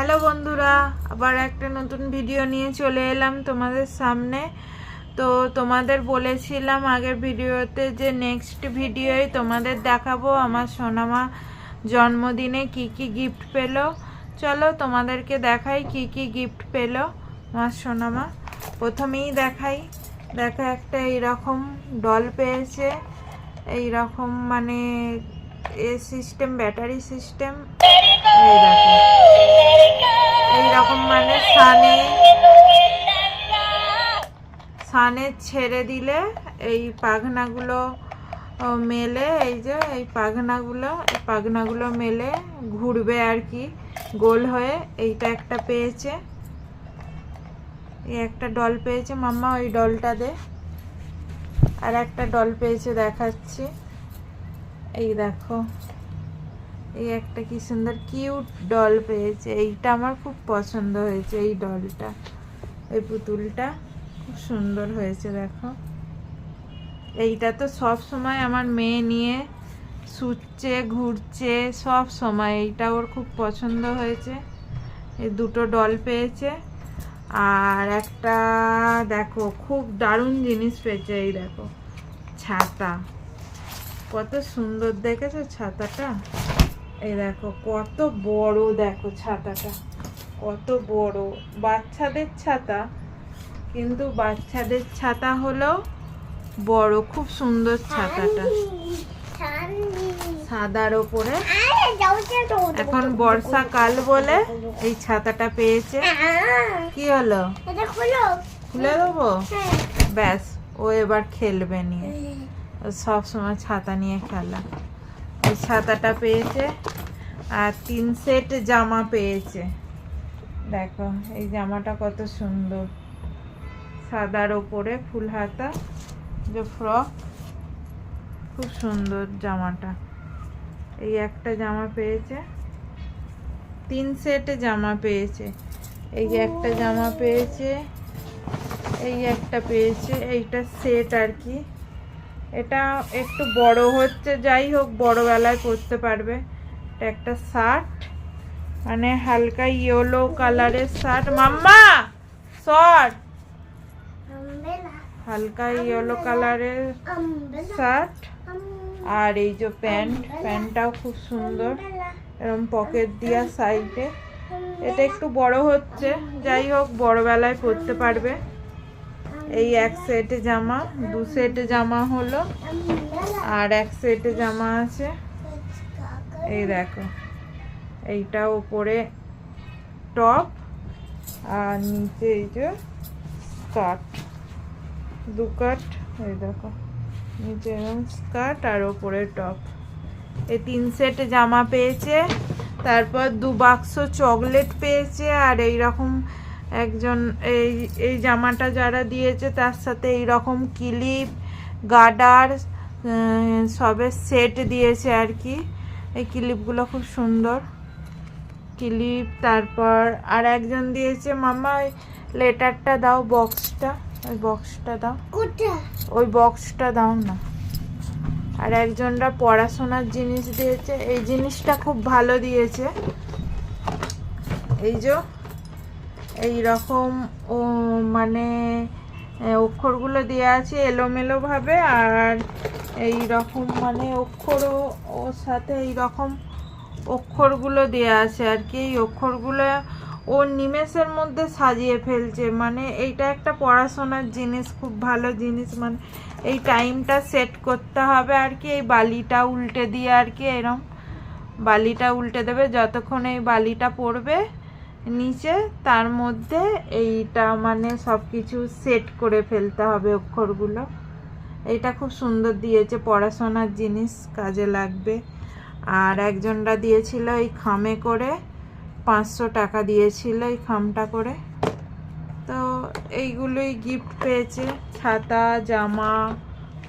Hello বন্ধুরা আবার একটা নতুন ভিডিও নিয়ে চলে এলাম তোমাদের সামনে। তো তোমাদের বলেছিলাম আগের ভিডিওতে যে নেক্সট ভিডিওয় তোমাদের দেখাবো আমার সোনামা জন্মদিনে কি কি গিফট পেল। চলো তোমাদেরকে দেখাই কি কি গিফট পেল আমার সোনামা। প্রথমেই দেখাই দেখা একটা এইরকম ডল পেয়েছে। এইরকম মানে এ সিস্টেম ব্যাটারি সিস্টেম সানে ছেড়ে দিলে এই পাখনাগুলো মেলে, এই যে, এই পাখনাগুলো এই পাখনাগুলো মেলে, ঘুরবে আর কি, গোল হয়ে, এইটা একটা পেয়েছে। এই একটা ডল পেয়েছে, মাম্মা, ওই ডলটা দে। আর একটা ডল পেয়েছে, দেখাচ্ছি। এই দেখো, এই একটা কি সুন্দর, কিউট ডল পেয়েছে। এইটা আমার খুব পছন্দ হয়েছে, এই ডলটা, এই পুতুলটা। খুব সুন্দর হয়েছে, দেখো। এইটা তো সব সময় আমার মেয়ে নিয়ে শুচ্ছে ঘুরছে, সব সময়। এইটা ওর খুব পছন্দ হয়েছে। এই দুটো ডল পেয়েছে। আর একটা, দেখো, খুব দারুণ জিনিস পেয়েছে এই, দেখো, ছাতা। কত সুন্দর, দেখেছ ছাতাটা? এই, দেখো, কত বড়, দেখো, ছাতাটা। কত বড়। বাচ্চাদের ছাতা কিন্তু বাচ্চাদের ছাতা হলো বড়, খুব সুন্দর ছাতাটা। সাদার ওপরে। এখন বর্ষাকাল বলে এই ছাতাটা পেয়েছে। কি হলো? খুলে দেবো? ব্যাস, ও এবার খেলবে নিয়ে। সব সময় ছাতা নিয়ে খেলা। এই ছাতাটা পেয়েছে আর তিন সেট জামা পেয়েছে। দেখো, এই জামাটা কত সুন্দর। সাদার ওপরে ফুল হাতা, যে ফ্রক খুব সুন্দর জামাটা। এই একটা জামা পেয়েছে, তিন সেটে জামা পেয়েছে। এই একটা জামা পেয়েছে, এই একটা পেয়েছে, এইটা সেট আর কি। এটা একটু বড় হচ্ছে, যাই হোক, বড়বেলায় পরতে পারবে। এটা একটা শার্ট মানে হালকা ইয়েলো কালারের শার্ট মাম্মা, শর্ট। হালকা ইয়েলো কালারের শার্ট আর এই যে প্যান্ট প্যান্টটাও খুব সুন্দর। এরকম পকেট দিয়া সাইডে এটা একটু বড় হচ্ছে, যাই হোক, বড়বেলায় পরতে পারবে। এই এক সেট জামা, দু সেট জামা হলো, আর এক সেট জামা আছে। এই দেখো, এইটা উপরে টপ আর নিচে এই যে স্কার্ট দু কাট, এই দেখো, নিচে এরকম স্কার্ট আর ওপরে টপ। এই তিন সেট জামা পেয়েছে, তারপর দু বাক্স চকলেট পেয়েছে, আর এই রকম একজন, এই এই জামাটা যারা দিয়েছে তার সাথে এই রকম কিলিপ গার্ডার সবের সেট দিয়েছে আর কি। এই ক্লিপগুলো খুব সুন্দর। ক্লিপ, তারপর আর একজন দিয়েছে মামা লেটারটা দাও, বক্সটা। ওই বক্সটা দাও। ওই বক্সটা দাও না। আর একজনরা পড়াশোনার জিনিস দিয়েছে। এই জিনিসটা খুব ভালো দিয়েছে। এই যে এই রকম ও মানে অক্ষরগুলো দেওয়া আছে এলোমেলো ভাবে আর এই রকম মানে অক্ষরও ওর সাথে এই রকম অক্ষরগুলো দেওয়া আছে আর কি। এই অক্ষরগুলো ও নিমেষের মধ্যে সাজিয়ে ফেলছে। মানে এইটা একটা পড়াশোনার জিনিস, খুব ভালো জিনিস। মানে এই টাইমটা সেট করতে হবে আর কি, এই বালিটা উল্টে দিয়ে আর কি এরম। বালিটা উল্টে দেবে, যতক্ষণ এই বালিটা পড়বে নিচে, তার মধ্যে এইটা মানে সব কিছু সেট করে ফেলতে হবে অক্ষরগুলো। এইটা খুব সুন্দর দিয়েছে, পড়াশোনার জিনিস কাজে লাগবে। আর একজনরা দিয়েছিল এই খামে করে। পাঁচশো টাকা দিয়েছিল এই খামটা করে। তো এইগুলোই গিফট পেয়েছে। ছাতা জামা,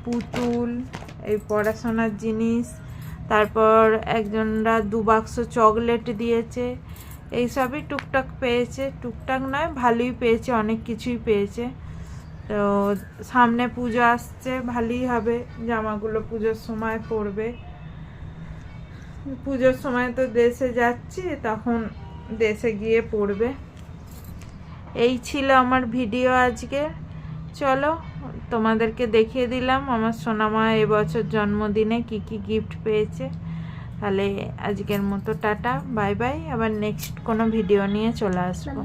পুতুল, এই পড়াশোনার জিনিস। তারপর একজনরা দু বাক্স চকলেট দিয়েছে। এইসবই টুকটাক পেয়েছে। টুকটাক নয়, ভালোই পেয়েছে, অনেক কিছুই পেয়েছে। তো সামনে পুজো আসছে, ভালোই হবে। জামাগুলো পুজোর সময় পরবে। পুজোর সময় তো দেশে যাচ্ছি, তখন দেশে গিয়ে পড়বে। এই ছিল আমার ভিডিও আজকে। চলো, তোমাদেরকে দেখিয়ে দিলাম আমার সোনামা এবছর জন্মদিনে কি কি গিফট পেয়েছে। তাহলে আজকের মতো টাটা, বাই বাই। আবার নেক্সট কোনো ভিডিও নিয়ে চলে আসব।